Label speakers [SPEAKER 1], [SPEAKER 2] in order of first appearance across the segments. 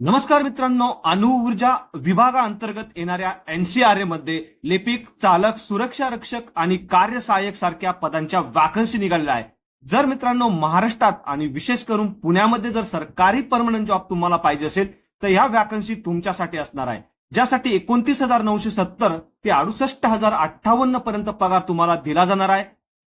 [SPEAKER 1] नमस्कार मित्रांनो अणु ऊर्जा विभागाअंतर्गत येणाऱ्या एनसीआरए मध्ये लिपिक चालक सुरक्षा रक्षक आणि कार्यसहाय्यक सारख्या पदांच्या वॅकन्सी निघालेल्या आहे. जर मित्रांनो महाराष्ट्रात आणि विशेष करून पुण्यामध्ये जर सरकारी परमनंट जॉब तुम्हाला पाहिजे असेल तर ह्या वॅकन्सी तुमच्यासाठी असणार आहे. ज्यासाठी एकोणतीस हजार नऊशे सत्तर ते अडुसष्ट हजार अठ्ठावन्न पर्यंत पगार तुम्हाला दिला जाणार आहे.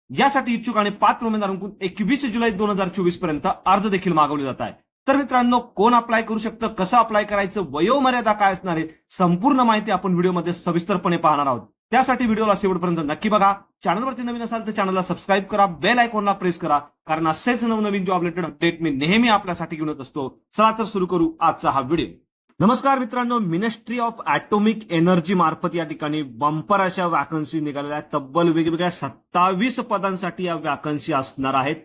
[SPEAKER 1] यासाठी इच्छुक आणि पात्र उमेदवारांकडून एकवीस जुलै दोन हजार चोवीसपर्यंत अर्ज देखील मागवले जात आहे तर मित्रांनो कोण अप्लाय करू शकतं कसं अप्लाय करायचं वयोमर्यादा काय असणार आहे संपूर्ण माहिती आपण व्हिडिओमध्ये सविस्तरपणे पाहणार आहोत. त्यासाठी व्हिडिओला शेवटपर्यंत नक्की बघा. चॅनलवरती नवीन असाल तर चॅनलला सबस्क्राईब करा बेल आयकॉनला प्रेस करा कारण असेच नवनवीन जॉब रिलेटेड अपडेट मी नेहमी आपल्यासाठी घेऊन येत असतो. चला तर सुरू करू आजचा हा व्हिडिओ नमस्कार मित्रांनो मिनिस्ट्री ऑफ ऍटोमिक एनर्जी मार्फत या ठिकाणी बंपर अशा वॅकन्सी निघालेल्या आहेत. तब्बल वेगवेगळ्या सत्तावीस पदांसाठी या वॅकन्सी असणार आहेत.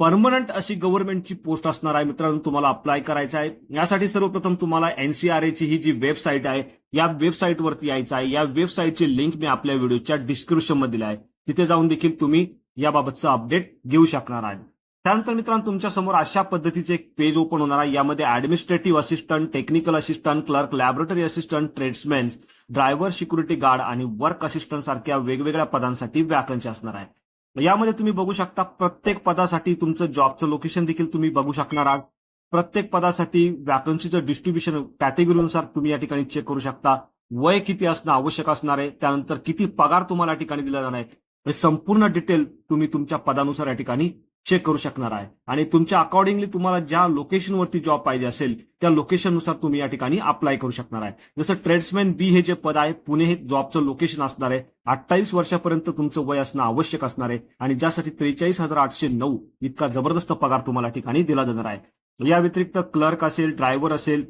[SPEAKER 1] परमनंट अशी गव्हर्नमेंटची पोस्ट असणार आहे. मित्रांनो तुम्हाला अप्लाय करायचं आहे. यासाठी सर्वप्रथम तुम्हाला एनसीआरएची ही जी वेबसाईट आहे या वेबसाईटवरती यायचं आहे. या वेबसाईटची लिंक मी आपल्या व्हिडिओच्या डिस्क्रिप्शनमध्ये दिली आहे. तिथे जाऊन देखील तुम्ही याबाबतचं अपडेट घेऊ शकणार आहे. त्यानंतर मित्रांनो तुमच्यासमोर अशा पद्धतीचे एक पेज ओपन होणार आहे. यामध्ये administrative assistant technical assistant clerk laboratory assistant tradesman driver security guard आणि वर्क असिस्टंट सारख्या वेगवेगळ्या पदांसाठी वॅकन्सी असणार आहे. यामध्ये तुम्ही बघू शकता प्रत्येक पदासाठी तुमचं जॉबचं लोकेशन देखील तुम्ही बघू शकणार आहात. प्रत्येक पदासाठी वॅकन्सीचं डिस्ट्रीब्युशन कॅटेगरीनुसार तुम्ही या ठिकाणी चेक करू शकता. वय किती असणं आवश्यक असणार आहे. त्यानंतर किती पगार तुम्हाला या ठिकाणी दिला जाणार आहे. हे संपूर्ण डिटेल तुम्ही तुमच्या पदानुसार या ठिकाणी चेक करू शकणार आहे. आणि तुमच्या अकॉर्डिंगली तुम्हाला ज्या लोकेशनवरती जॉब पाहिजे असेल त्या लोकेशननुसार तुम्ही या ठिकाणी अप्लाय करू शकणार आहे. जसं ट्रेड्समॅन बी हे जे पद आहे पुणे हे जॉबचं लोकेशन असणार आहे. अठ्ठावीस वर्षापर्यंत तुमचं वय असणं आवश्यक असणार आहे. आणि ज्यासाठी त्रेचाळीस हजार आठशे नऊ इतका जबरदस्त पगार तुम्हाला ठिकाणी दिला जाणार आहे. या व्यतिरिक्त क्लर्क असेल ड्रायव्हर असेल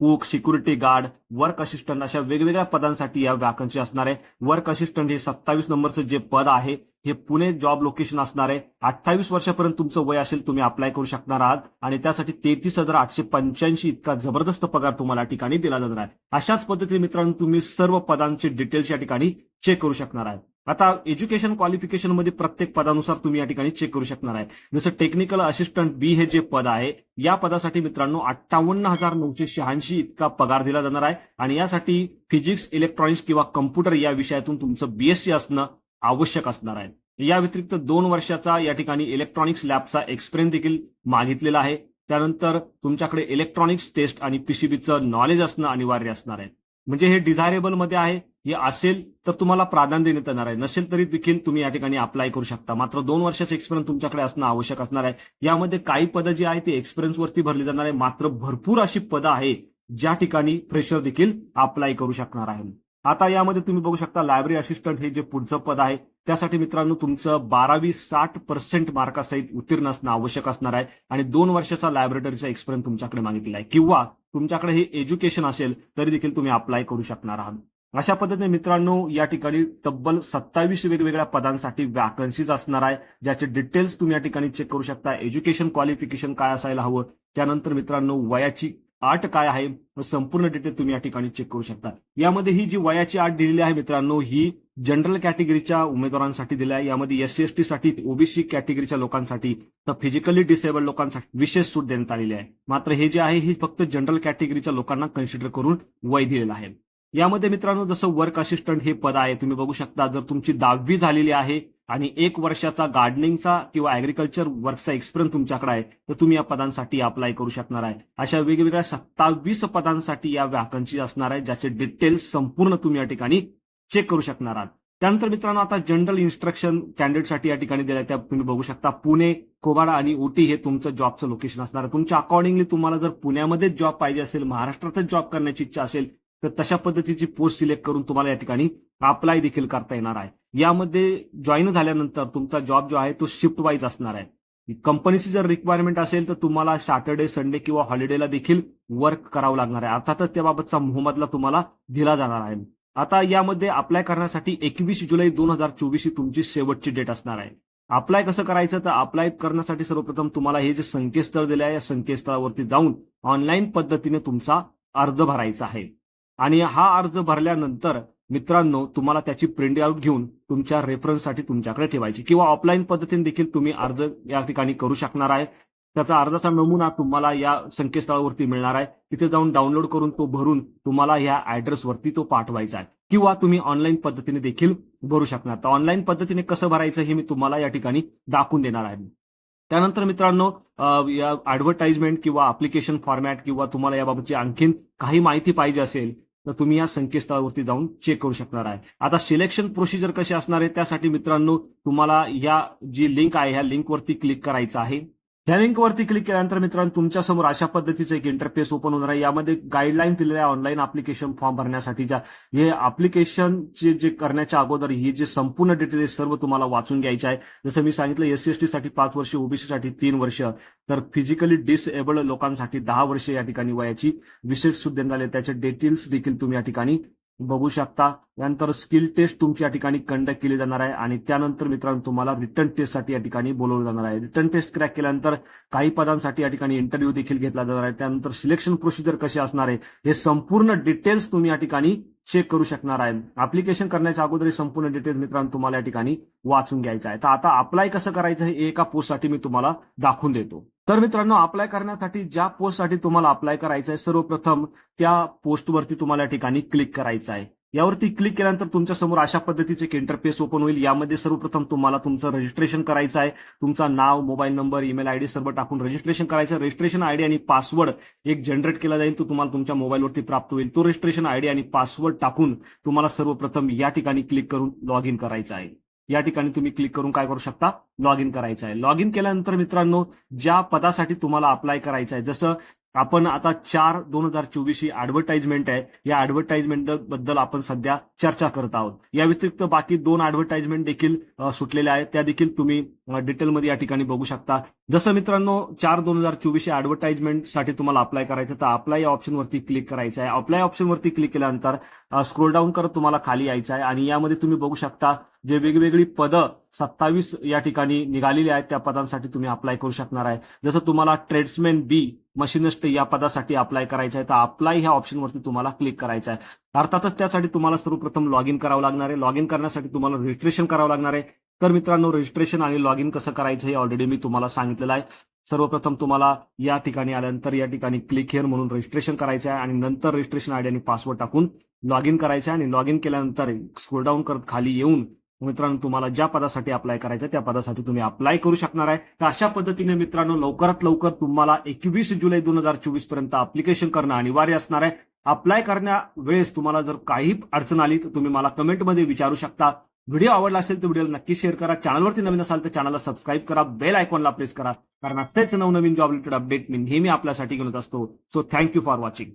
[SPEAKER 1] cook security guard work assistant अशा वेगवेगळ्या पदांसाठी या वॅकन्सी असणार. आहे वर्क असिस्टंट हे सत्तावीस नंबरचं जे पद आहे हे पुणे जॉब लोकेशन असणार. आहे अठ्ठावीस वर्षापर्यंत तुमचं वय असेल तुम्ही अप्लाय करू शकणार आहात. आणि त्यासाठी तेहतीस हजार आठशे पंच्याऐंशी इतका जबरदस्त पगार तुम्हाला ठिकाणी दिला जाणार आहे. अशाच पद्धतीने मित्रांनो तुम्ही सर्व पदांचे डिटेल्स या ठिकाणी चेक करू शकणार आहात. आता एज्युकेशन क्वालिफिकेशनमध्ये प्रत्येक पदानुसार तुम्ही या ठिकाणी चेक करू शकणार आहे जसं टेक्निकल असिस्टंट बी हे जे पद आहे या पदासाठी मित्रांनो अठ्ठावन्न हजार नऊशे शहाऐंशी इतका पगार दिला जाणार आहे. आणि यासाठी फिजिक्स इलेक्ट्रॉनिक्स किंवा कम्प्युटर या विषयातून तुमचं बीएससी असणं आवश्यक असणार आहे. या व्यतिरिक्त दोन वर्षाचा या ठिकाणी इलेक्ट्रॉनिक्स लॅबचा एक्सपिरियन्स देखील मागितलेला आहे. त्यानंतर तुमच्याकडे इलेक्ट्रॉनिक्स टेस्ट आणि पीसीबीचं नॉलेज असणं अनिवार्य असणार आहे. म्हणजे हे डिझायरेबलमध्ये आहे हे असेल तर तुम्हाला प्राधान्य देण्यात येणार आहे. नसेल तरी देखील तुम्ही या ठिकाणी अप्लाय करू शकता. मात्र दोन वर्षाचा एक्सपिरियन्स तुमच्याकडे असणं आवश्यक असणार आहे. यामध्ये काही पदं जी आहे ती एक्सपिरियन्स वरती भरली जाणार आहे. मात्र भरपूर अशी पदं आहे ज्या ठिकाणी फ्रेशर देखील अप्लाय करू शकणार आहे. आता यामध्ये तुम्ही बघू शकता लायब्ररी असिस्टंट हे जे पुढचं पद आहे त्यासाठी मित्रांनो तुमचं बारावी साठ पर्सेंट मार्कासहित उत्तीर्ण असणं आवश्यक असणार आहे. आणि दोन वर्षाचा लायब्रेटरीचा एक्सपिरियन्स तुमच्याकडे मागितलेला आहे. किंवा तुमच्याकडे हे एज्युकेशन असेल तरी देखील तुम्ही अप्लाय करू शकणार आहात. अशा पद्धतीने मित्रांनो या ठिकाणी तब्बल सत्तावीस वेगवेगळ्या पदांसाठी वॅकन्सीज असणार आहे. ज्याचे डिटेल्स तुम्ही या ठिकाणी चेक करू शकता. एज्युकेशन क्वालिफिकेशन काय असायला हवं? त्यानंतर मित्रांनो वयाची आठ काय आहे संपूर्ण डिटेल तुम्ही या ठिकाणी चेक करू शकता. यामध्ये ही जी वयाची आठ दिलेली आहे मित्रांनो ही जनरल कॅटेगरीच्या उमेदवारांसाठी दिली आहे. यामध्ये एस सी एस टी साठी ओबीसी कॅटेगरीच्या लोकांसाठी तर फिजिकली डिसेबल लोकांसाठी विशेष सूट देण्यात आलेली आहे. मात्र हे जे आहे ही फक्त जनरल कॅटेगरीच्या लोकांना कन्सिडर करून वय दिलेलं आहे. यामध्ये मित्रांनो जसं वर्क असिस्टंट हे पद आहे तुम्ही बघू शकता जर तुमची दहावी झालेली आहे आणि एक वर्षाचा गार्डनिंगचा किंवा अॅग्रिकल्चर वर्कचा एक्सपिरियन्स तुमच्याकडे आहे तर तुम्ही या पदांसाठी अप्लाय करू शकणार आहे. अशा वेगवेगळ्या सत्तावीस पदांसाठी या व्याकन्सी असणार आहे ज्याचे डिटेल्स संपूर्ण तुम्ही या ठिकाणी चेक करू शकणार आहात. त्यानंतर मित्रांनो आता जनरल इन्स्ट्रक्शन कॅन्डिडेटसाठी या ठिकाणी दिल्या त्या तुम्ही बघू शकता पुणे कोबाडा आणि ओटी हे तुमचं जॉबचं लोकेशन असणार आहे. तुमच्या अकॉर्डिंगली तुम्हाला जर पुण्यामध्येच जॉब पाहिजे असेल महाराष्ट्रातच जॉब करण्याची इच्छा असेल तर तशा पद्धतीची पोस्ट सिलेक्ट करून तुम्हाला या ठिकाणी अप्लाय देखील करता येणार आहे. यामध्ये जॉईन झाल्यानंतर तुमचा जॉब जो आहे तो शिफ्ट वाईज असणार आहे. कंपनीची जर रिक्वायरमेंट असेल तर तुम्हाला सॅटर्डे संडे किंवा हॉलिडेला देखील वर्क करावं लागणार आहे. अर्थातच त्याबाबतचा मोहमदला तुम्हाला दिला जाणार आहे. आता यामध्ये अप्लाय करण्यासाठी एकवीस जुलै दोन हजार चोवीस ही तुमची शेवटची डेट असणार आहे. अप्लाय कसं करायचं? तर अप्लाय करण्यासाठी सर्वप्रथम तुम्हाला हे जे संकेतस्थळ दिले आहे या संकेतस्थळावरती जाऊन ऑनलाईन पद्धतीने तुमचा अर्ज भरायचा आहे. आणि हा अर्ज भरल्यानंतर मित्रांनो तुम्हाला त्याची प्रिंट आउट घेऊन तुमच्या रेफरन्ससाठी तुमच्याकडे ठेवायची. किंवा ऑफलाईन पद्धतीने देखील तुम्ही अर्ज या ठिकाणी करू शकणार आहे. त्याचा अर्जाचा नमुना तुम्हाला या संकेतस्थळावरती मिळणार आहे. तिथे जाऊन डाउनलोड करून तो भरून तुम्हाला या ऍड्रेसवरती तो पाठवायचा आहे. किंवा तुम्ही ऑनलाईन पद्धतीने देखील भरू शकणार. तर ऑनलाईन पद्धतीने कसं भरायचं हे मी तुम्हाला या ठिकाणी दाखवून देणार आहे. त्यानंतर मित्रांनो या ऍडव्हर्टाइजमेंट किंवा अप्लिकेशन फॉर्मॅट किंवा तुम्हाला याबाबतची आणखीन काही माहिती पाहिजे असेल तर तुम्ही या संकेतस्थळावरती जाऊन चेक करू शकणार आहे. आता सिलेक्शन प्रोसिजर कशी असणार आहे त्यासाठी मित्रांनो तुम्हाला या जी लिंक आहे ह्या लिंकवरती क्लिक करायचं आहे. ह्या लिंकवरती क्लिक केल्यानंतर मित्रांनो तुमच्यासमोर अशा पद्धतीचं एक इंटरफेस ओपन होणार आहे. यामध्ये गाईडलाईन दिलेल्या आहे ऑनलाईन अप्लिकेशन फॉर्म भरण्यासाठीच्या हे अप्लिकेशनचे जे करण्याच्या अगोदर ही जे संपूर्ण डिटेल सर्व तुम्हाला वाचून घ्यायचे आहे. जसं मी सांगितलं एस टी साठी पाच वर्ष ओबीसी साठी तीन वर्ष तर फिजिकली डिसएबल्ड लोकांसाठी दहा वर्ष या ठिकाणी वयाची विशेष सुद्धा देण्यात त्याचे डिटेल्स देखील तुम्ही या ठिकाणी बघू शकता. यानंतर स्किल टेस्ट तुमची या ठिकाणी कंडक्ट केली जाणार आहे आणि त्यानंतर मित्रांनो तुम्हाला रिटर्न टेस्टसाठी या ठिकाणी बोलवलं जाणार आहे. रिटर्न टेस्ट क्रॅक केल्यानंतर काही पदांसाठी या ठिकाणी इंटरव्ह्यू देखील घेतला जाणार आहे. त्यानंतर सिलेक्शन प्रोसिजर कशी असणार आहे हे संपूर्ण डिटेल्स तुम्ही या ठिकाणी चेक करू शकणार आहे. अप्लिकेशन करण्याच्या अगोदर संपूर्ण डिटेल्स मित्रांनो तुम्हाला या ठिकाणी वाचून घ्यायचं आहे. तर आता अप्लाय कसं करायचं हे एका पोस्टसाठी मी तुम्हाला दाखवून देतो. तर मित्रांनो अप्लाय करण्यासाठी ज्या पोस्टसाठी तुम्हाला अप्लाय करायचं आहे सर्वप्रथम त्या पोस्टवरती तुम्हाला या ठिकाणी क्लिक करायचं आहे. यावरती क्लिक केल्यानंतर तुमच्यासमोर अशा पद्धतीचे एक इंटरफेस ओपन होईल. यामध्ये सर्वप्रथम तुम्हाला तुमचं रजिस्ट्रेशन करायचं आहे. तुमचा नाव मोबाईल नंबर ईमेल आयडी सर्व टाकून रजिस्ट्रेशन करायचं रजिस्ट्रेशन आयडी आणि पासवर्ड एक जनरेट केला जाईल तो तुम्हाला तुमच्या मोबाईलवरती प्राप्त होईल. तो रजिस्ट्रेशन आयडी आणि पासवर्ड टाकून तुम्हाला सर्वप्रथम या ठिकाणी क्लिक करून लॉग इन करायचं आहे. या ठिकाणी तुम्ही क्लिक करून काय करू शकता? लॉग इन करायचं आहे. लॉग इन केल्यानंतर मित्रांनो ज्या पदासाठी तुम्हाला अप्लाय करायचं आहे जसं आपण आता चार दोन हजार चोवीस ही ऍडव्हर्टाइजमेंट आहे या ऍडव्हर्टाइजमेंटबद्दल आपण सध्या चर्चा करत आहोत. या व्यतिरिक्त बाकी दोन ऍडव्हर्टाइजमेंट देखील सुटलेल्या आहेत. त्या देखील तुम्ही डिटेलमध्ये या ठिकाणी बघू शकता. जसं मित्रांनो चार दोन हजार चोवीस या ऍडव्हर्टाइजमेंटसाठी तुम्हाला अप्लाय करायचं तर अप्लाय या ऑप्शनवरती क्लिक करायचं आहे. अप्लाय ऑप्शनवरती क्लिक केल्यानंतर स्क्रोल डाऊन करत तुम्हाला खाली यायचं आहे आणि यामध्ये तुम्ही बघू शकता जे वेगवेगळी पदं सत्तावीस या ठिकाणी निघालेली आहेत त्या पदांसाठी तुम्ही अप्लाय करू शकणार आहे. जसं तुम्हाला ट्रेड्समॅन बी मशीनिस्ट या पदासाठी अप्लाय करायचं आहे तर अप्लाय ह्या ऑप्शनवरती तुम्हाला क्लिक करायचं आहे. अर्थातच त्यासाठी तुम्हाला सर्वप्रथम लॉग इन करावं लागणार आहे. लॉग इन करण्यासाठी तुम्हाला रजिस्ट्रेशन करावं लागणार आहे. तर मित्रांनो रजिस्ट्रेशन आणि लॉग इन कसं करायचं हे ऑलरेडी मी तुम्हाला सांगितलेलं आहे. सर्वप्रथम तुम्हाला या ठिकाणी आल्यानंतर या ठिकाणी क्लिक हिअर म्हणून रजिस्ट्रेशन करायचं आहे आणि नंतर रजिस्ट्रेशन आयडी आणि पासवर्ड टाकून लॉग इन करायचं आहे आणि लॉग इन केल्यानंतर स्क्रोल डाऊन करत खाली येऊन मित्रांनो तुम्हाला ज्या पदासाठी अप्लाय करायचं त्या पदासाठी तुम्ही अप्लाय करू शकणार आहे. तर अशा पद्धतीने मित्रांनो लवकरात लवकर तुम्हाला एकवीस जुलै दोन हजार चोवीसपर्यंत अप्लिकेशन करणं अनिवार्य असणार आहे. अप्लाय करण्या वेळेस तुम्हाला जर काही अडचण आली तर तुम्ही मला कमेंटमध्ये विचारू शकता. व्हिडिओ आवडला असेल तर व्हिडिओला नक्की शेअर करा. चॅनलवरती नवीन असाल तर चॅनलला सबस्क्राईब करा. बेल आयकॉनला प्रेस करा. कारण असतेच नवनवीन जॉब रिलेटेड अपडेट मी नेहमी आपल्यासाठी घेऊन असतो. So thank you for watching